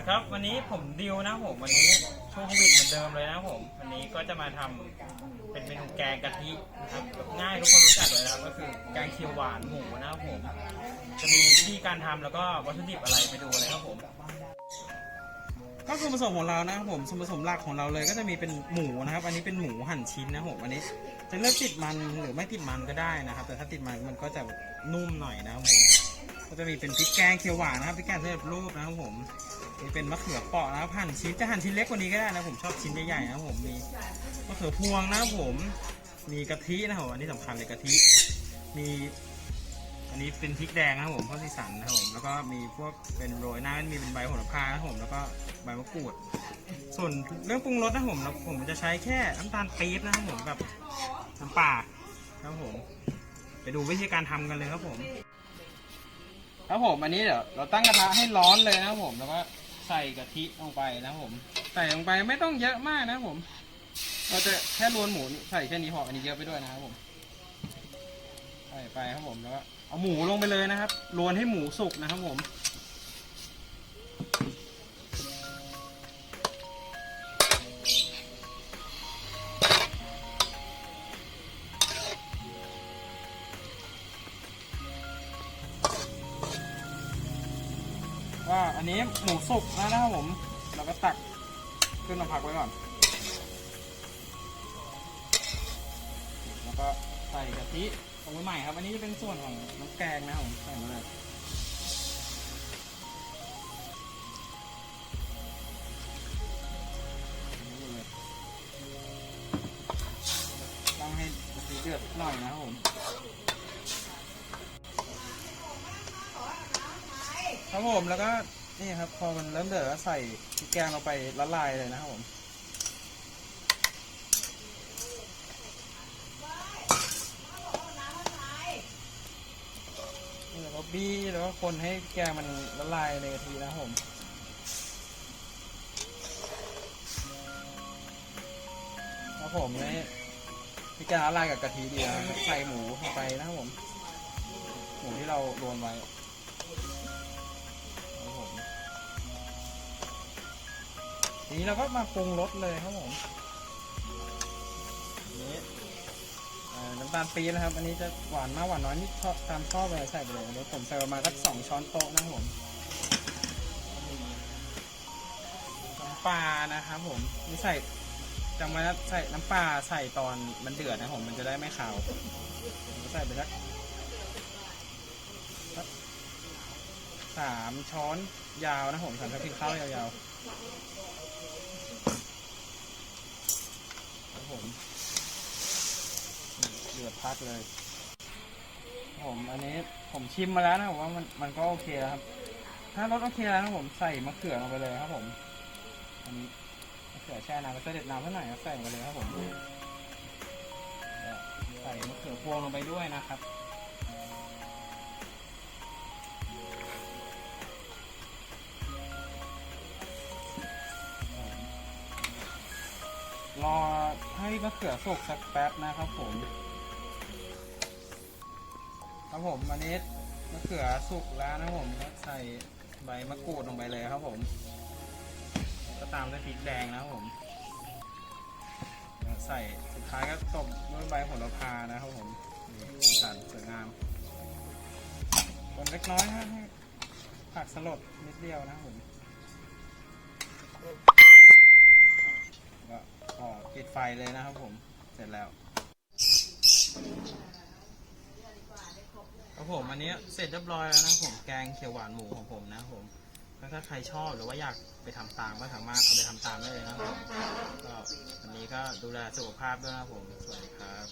วัสดีครับวันนี้ผมดิวนะผมวันนี้ช่วงโควิดเหมือนเดิมเลยนะผมวันนี้ก็จะมาทำเป็นเมนูแกงกะทินะครับง่ายทุกคนรู้จักเลยนะก็คือแกงเขียวหวานหมูนะครับผม จะมีวิธีการทำแล้วก็วัตถุดิบอะไรไปดูเลยครับผมก็ส่วนผสมของเรานะครับผมส่วนผสมหลักของเราเลยก็จะมีเป็นหมูนะครับ อันนี้เป็นหมูหั่นชิ้นนะครับผมอันนี้จะเลือกติดมันหรือไม่ติดมันก็ได้นะครับ แต่ถ้าติดมันมันก็จะนุ่มหน่อยนะครับผมก็จะมีเป็นพริกแกงเขียวหวานนะครับพริกแกงสำเร็จรูปนะครับผม นี่เป็นมะเขือเปราะนะครับหั่นชิ้นจะหั่นชิ้นเล็กกว่านี้ก็ได้นะผมชอบชิ้นใหญ่ๆนะผมมีมะเขือพวงนะผมมีกะทินะครับผมอันนี้สำคัญเลยกะทิมีอันนี้เป็นพริกแดงนะครับผมเพื่อสีสันนะครับผมแล้วก็มีพวกเป็นโรยหน้ามีเป็นใบโหระพานะครับผมแล้วก็ใบมะกรูด ส่วนเรื่องปรุงรสนะผมเราผมจะใช้แค่น้ำตาลปี๊บนะครับผมกับน้ำปลาครับผม ไปดูวิธีการทำกันเลยครับผมครับผมอันนี้เดี๋ยวเราตั้งกระทะให้ร้อนเลยนะครับผมแล้วก็ ใส่กะทิลงไปนะครับผม ใส่ลงไปไม่ต้องเยอะมากนะครับผม เราจะแค่รวนหมูใส่แค่นี้พออันนี้เยอะไปด้วยนะครับผมใส่ไปครับผมแล้วก็เอาหมูลงไปเลยนะครับรวนให้หมูสุกนะครับผม ว่าอันนี้หมูสุกแล้วนะครับผมเราก็ตักขึ้นมาพักไว้ก่อน แล้วก็ใส่กะทิลงไปใหม่ครับ อันนี้จะเป็นส่วนของน้ำแกงนะครับผมใส่มาเลยต้องให้กะทิเดือดหน่อยนะครับผม ครับผมแล้วก็นี่ครับ พอมันเริ่มเดือดแล้วใส่พริกแกงลงไปละลายเลยนะครับผมนี่แล้วก็บี้แล้วก็คนให้แกงมันละลายในกะทินะครับผมครับผมนี่พริกแกงละลายกับกะทิดีนะใส่หมูเข้าไปนะครับผม หมูที่เรารวนไว้ นี้เราก็มาปรุงรสเลยครับผมนี้น้ำตาลปี๊บนะครับ อันนี้จะหวานมากหวานน้อยนี่ชอบตามชอบเลยใส่ไปเลยอันนี้ผมใส่ประมาณสักสองช้อนโต๊ะนะครับผมน้ำปลานะครับผมนี่ใส่จำไว้นะใส่น้ำปลาใส่ตอนมันเดือดนะผมมันจะได้ไม่ขาวผมใส่ไปสักสามช้อนยาวนะผมสามช้อนกินข้าวยาวๆครับ ผมเดือดพัดเลย ผมอันนี้ผมชิมมาแล้วนะผมว่ามันมันก็โอเคแล้วครับ ถ้ารสโอเคแล้วนะผมใส่มะเขือลงไปเลยครับผม อันนี้มะเขือแช่น้ำก็จะเด็ดน้ำเท่าไหร่ก็ใส่ลงไปเลยครับผม ใส่มะเขือพวงลงไปด้วยนะครับ รอให้มะเขือสุกสักแป๊บนะครับผม ครับผมอันนี้มะเขือสุกแล้วนะผมก็ใส่ใบมะกรูดลงไปเลยครับผมก็ตามด้วยพริกแดงนะครับผม ใส่สุดท้ายก็ตบด้วยใบโหระพานะครับผมสีสันสวยงามคนเล็กน้อยนะให้ผักสลดนิดเดียวนะครับผม ก็ปิดไฟเลยนะครับผมเสร็จแล้วครับผมอันนี้เสร็จเรียบร้อยแล้วนะผมแกงเขียวหวานหมูของผมนะครับผมแล้วถ้าใครชอบหรือว่าอยากไปทำตามก็สามารถเอาไปทำตามได้เลยนะครับผมก็วันนี้ก็ดูแลสุขภาพด้วยนะผมสวัสดีครับ